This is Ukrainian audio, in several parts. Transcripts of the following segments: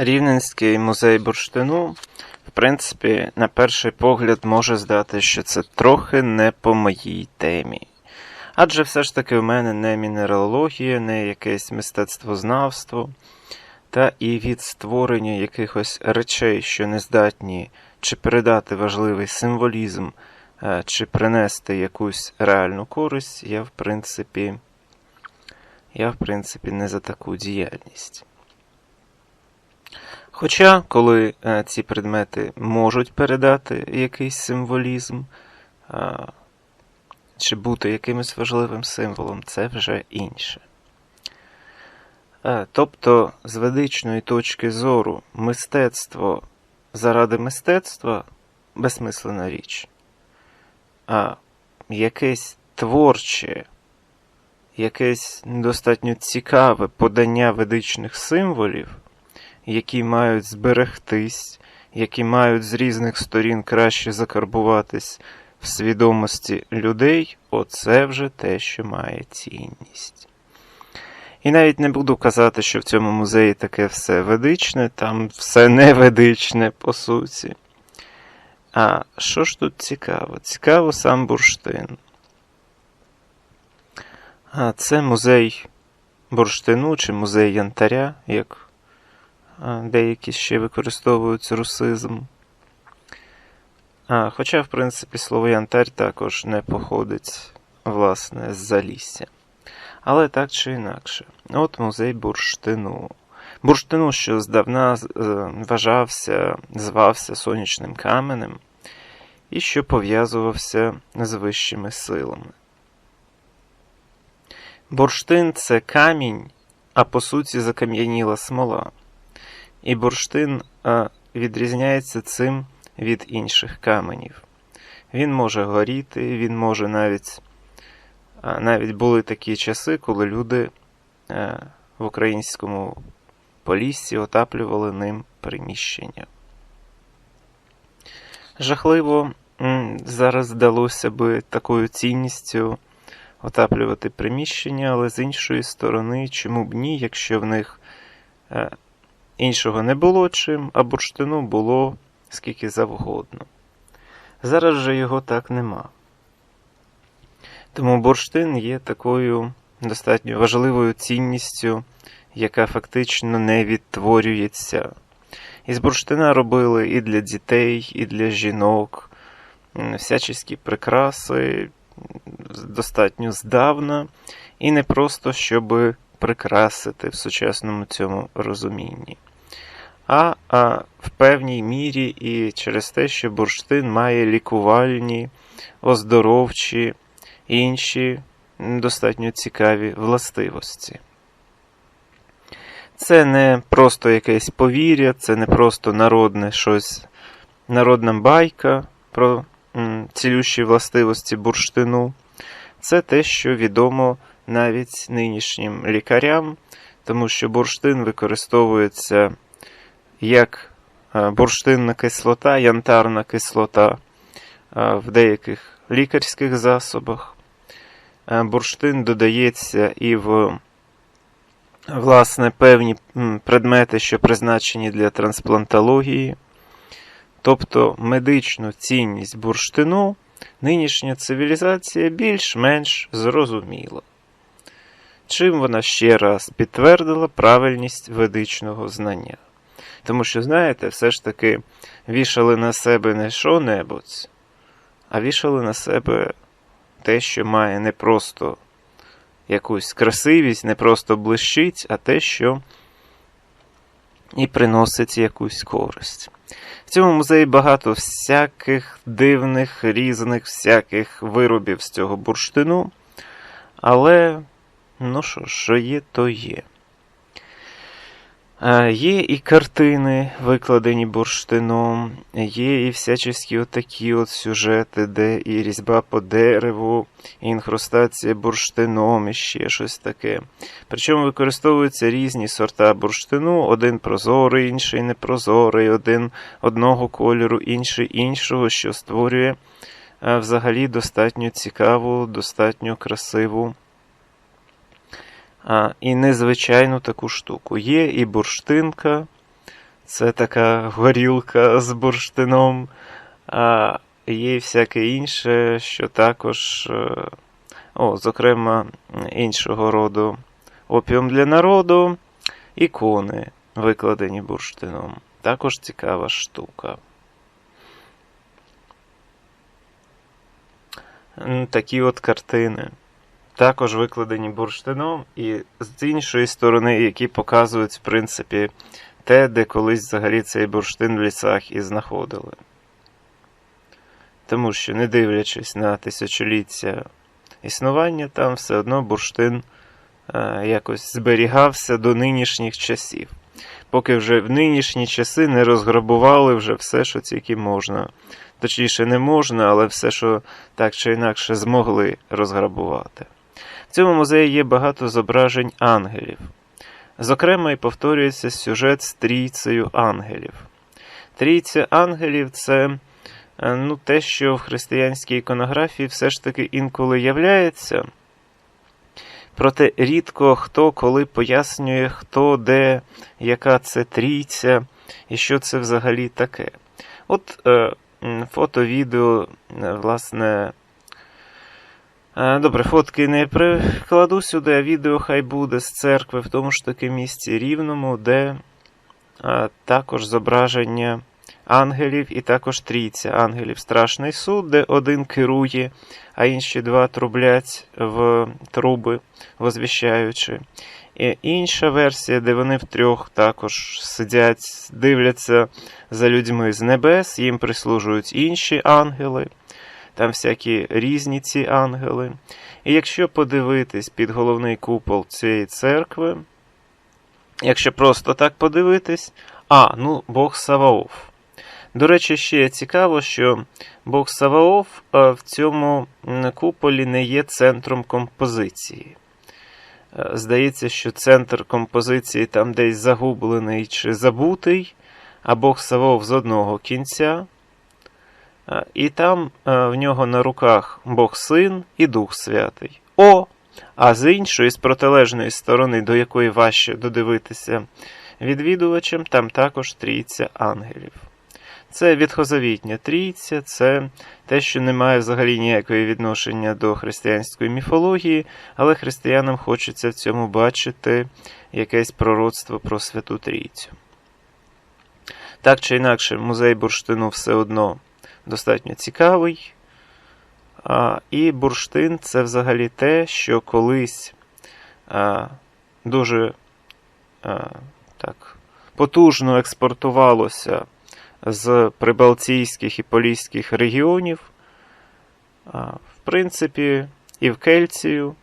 Рівненський музей бурштину, в принципі, на перший погляд може здати, що це трохи не по моїй темі. Адже все ж таки в мене не мінералогія, не якесь мистецтвознавство, та і від створення якихось речей, що не здатні чи передати важливий символізм, е, чи принести якусь реальну користь, я в принципі, я в принципі не за таку діяльність. Хоча, коли е, ці предмети можуть передати якийсь символізм, чи бути якимось важливим символом, це вже інше. Е, тобто, з ведичної точки зору, мистецтво заради мистецтва безсмислена річ, а якесь творче, якесь достатньо цікаве подання ведичних символів які мають зберегтись, які мають з різних сторін краще закарбуватись в свідомості людей, оце вже те, що має цінність. І навіть не буду казати, що в цьому музеї таке все ведичне, там все не ведичне, по суті. А що ж тут цікаво? Цікаво сам бурштин. А це музей бурштину чи музей янтаря, як деякі ще використовують русизм. А, Хоча, в принципі, слово янтарь також не походить, власне, з залісся. Але так чи інакше, от музей бурштину. Бурштину, що здавна е, вважався, звався сонячним каменем, і що пов'язувався з вищими силами. Бурштин це камінь, а по суті закам'яніла смола. І бурштин відрізняється цим від інших каменів. Він може горіти, він може навіть навіть були такі часи, коли люди в українському поліссі отаплювали ним приміщення. Жахливо, зараз здалося би такою цінністю отаплювати приміщення, але з іншої сторони, чому б ні, якщо в них Іншого не було чим, а бурштину було скільки завгодно. Зараз же його так нема. Тому бурштин є такою достатньо важливою цінністю, яка фактично не відтворюється. Із бурштина робили і для дітей, і для жінок, всячески прикраси достатньо здавна, і не просто щоб прикрасити в сучасному цьому розумінні а, в певній мірі і через те, що бурштин має лікувальні, оздоровчі інші достатньо цікаві властивості. Це не просто якесь повір'я, це не просто народне щось, народна байка про цілющі властивості бурштину. Це те, що відомо навіть нинішнім лікарям, тому що бурштин використовується як е, бурштинна кислота, янтарна кислота е, в деяких лікарських засобах. Е, бурштин додається і в власне, певні предмети, що призначені для трансплантології. Тобто медичну цінність бурштину нинішня цивілізація більш-менш зрозуміла. Чим вона ще раз підтвердила правильність ведичного знання. Тому що, знаєте, все ж таки вішали на себе не що-небудь, а вішали на себе те, що має не просто якусь красивість, не просто блищить, а те, що і приносить якусь користь. В цьому музеї багато всяких дивних, різних, всяких виробів з цього бурштину. Але, ну що, що є, то є. Є і картини, викладені бурштином, є і всячески отакі от сюжети, де і різьба по дереву, і інхрустація бурштином, і ще щось таке. Причому використовуються різні сорта бурштину: один прозорий, інший непрозорий, один одного кольору, інший іншого, що створює взагалі достатньо цікаву, достатньо красиву а, І незвичайну таку штуку. Є і бурштинка, Це така горілка з бурштином. А є й всяке інше, що також, е, о, зокрема, іншого роду опіум для народу, ікони, викладені бурштином. Також цікава штука. Такі от картини. Також викладені бурштином, і з іншої сторони, які показують, в принципі, те, де колись взагалі цей бурштин в лісах і знаходили. Тому що, не дивлячись на тисячоліття існування, там все одно бурштин е, якось зберігався до нинішніх часів. Поки вже в нинішні часи не розграбували вже все, що тільки можна. Точніше, не можна, але все, що так чи інакше змогли розграбувати. В цьому музеї є багато зображень ангелів. Зокрема, і повторюється сюжет з трійцею ангелів. Трійця ангелів це е, ну, те, що в християнській іконографії все ж таки інколи являється. Проте рідко хто коли пояснює, хто де, яка це трійця і що це взагалі таке. От е, фото, відео, е, власне. Е, Добре, фотки не прикладу сюди, а відео хай буде з церкви в тому ж таки місці рівному, де е, також зображення ангелів і також трійця ангелів. Страшний суд, де один керує, а інші два трублять в труби, возвіщаючи. І інша версія, де вони втрьох також сидять, дивляться за людьми з небес, їм прислужують інші ангели, там всякі різні ці ангели. І якщо подивитись під головний купол цієї церкви, якщо просто так подивитись, а, ну, Бог Саваоф. До речі, ще цікаво, що Бог Саваоф е, в цьому куполі не є центром композиції. Е, Здається, що центр композиції там десь загублений чи забутий, а Бог Саваоф з одного кінця. Е, І там е, в нього на руках Бог Син і Дух Святий. О! А з іншої, з протилежної сторони, до якої важче додивитися відвідувачам, там також трійця ангелів. Це відхозавітня трійця, це те, що не має взагалі ніякого відношення до християнської міфології, але християнам хочеться в цьому бачити якесь пророцтво про Святу Трійцю. Так чи інакше, музей бурштину все одно достатньо цікавий. А, І бурштин це взагалі те, що колись а, дуже а, так, потужно експортувалося з прибалтійських і поліських регіонів, а, в принципі, і в Кельцію,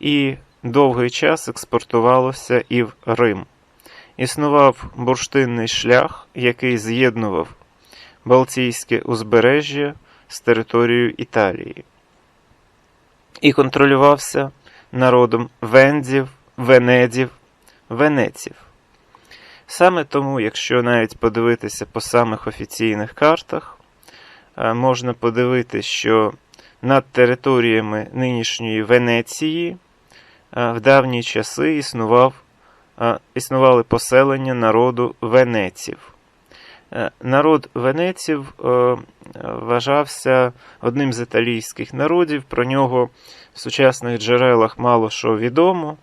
і довгий час експортувалося і в Рим. Існував бурштинний шлях, який з'єднував Балтійське узбережжя з територією Італії. І контролювався народом вендів, венедів, венеців. Саме тому, якщо навіть подивитися по самих офіційних картах, е, можна подивитися, що над територіями нинішньої Венеції е, в давні часи існував, е, існували поселення народу венеців. Е, Народ венеців е, вважався одним з італійських народів. Про нього в сучасних джерелах мало що відомо.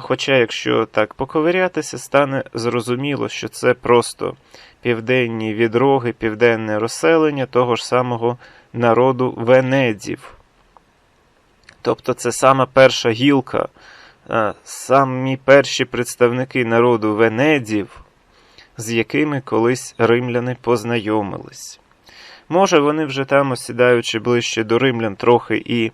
Хоча, якщо так поковирятися, стане зрозуміло, що це просто південні відроги, південне розселення того ж самого народу венедів. Тобто це сама перша гілка, е, самі перші представники народу венедів, з якими колись римляни познайомились. Може, вони вже там, осідаючи ближче до римлян, трохи і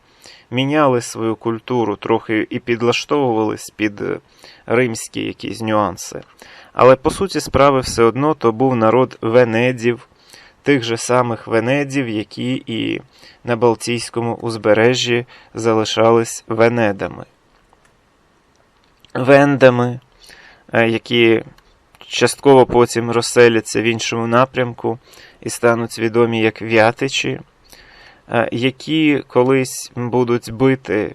міняли свою культуру, трохи і підлаштовувались під е, римські якісь нюанси. Але по суті справи все одно то був народ венедів, тих же самих венедів, які і на Балтійському узбережжі залишались венедами. Вендами, е, які частково потім розселяться в іншому напрямку і стануть відомі як в'ятичі, е, які колись будуть бити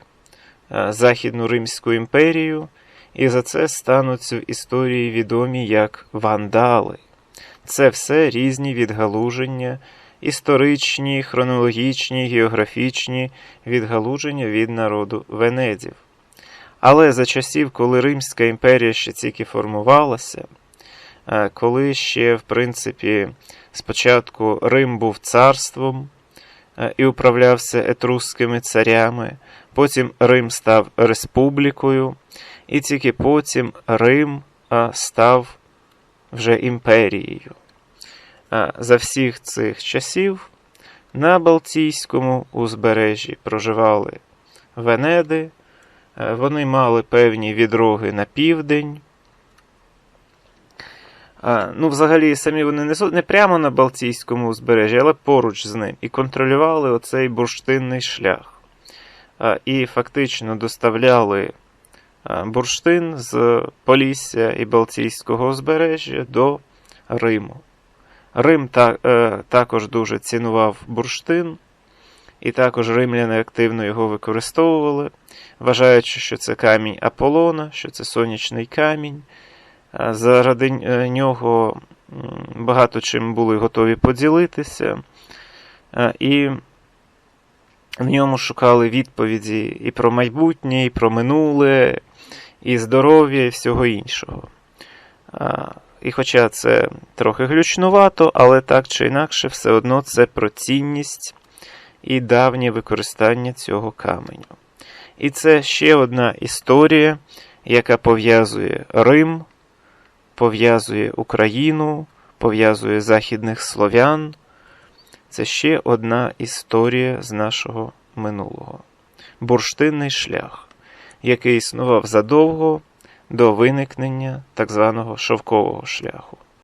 е, Західну Римську імперію, і за це стануть в історії відомі як вандали. Це все різні відгалуження, історичні, хронологічні, географічні відгалуження від народу Венедів. Але за часів, коли Римська імперія ще тільки формувалася, коли ще, в принципі, спочатку Рим був царством е, і управлявся етрусскими царями, потім Рим став республікою, і тільки потім Рим е, став вже імперією. Е, За всіх цих часів на Балтійському узбережжі проживали Венеди, е, вони мали певні відроги на південь. А, ну, взагалі, самі вони не, не прямо на Балтійському узбережжі, але поруч з ним, і контролювали оцей бурштинний шлях. А, і фактично доставляли бурштин з Полісся і Балтійського узбережжя до Риму. Рим та, е, також дуже цінував бурштин, і також римляни активно його використовували, вважаючи, що це камінь Аполлона, що це сонячний камінь. Заради е, нього багато чим були готові поділитися, і в ньому шукали відповіді і про майбутнє, і про минуле, і здоров'я, і всього іншого. І хоча це трохи глючнувато, але так чи інакше, все одно це про цінність і давнє використання цього каменю. І це ще одна історія, яка пов'язує Рим, пов'язує Україну, пов'язує західних слов'ян. Це ще одна історія з нашого минулого. Бурштинний шлях, який існував задовго до виникнення так званого шовкового шляху.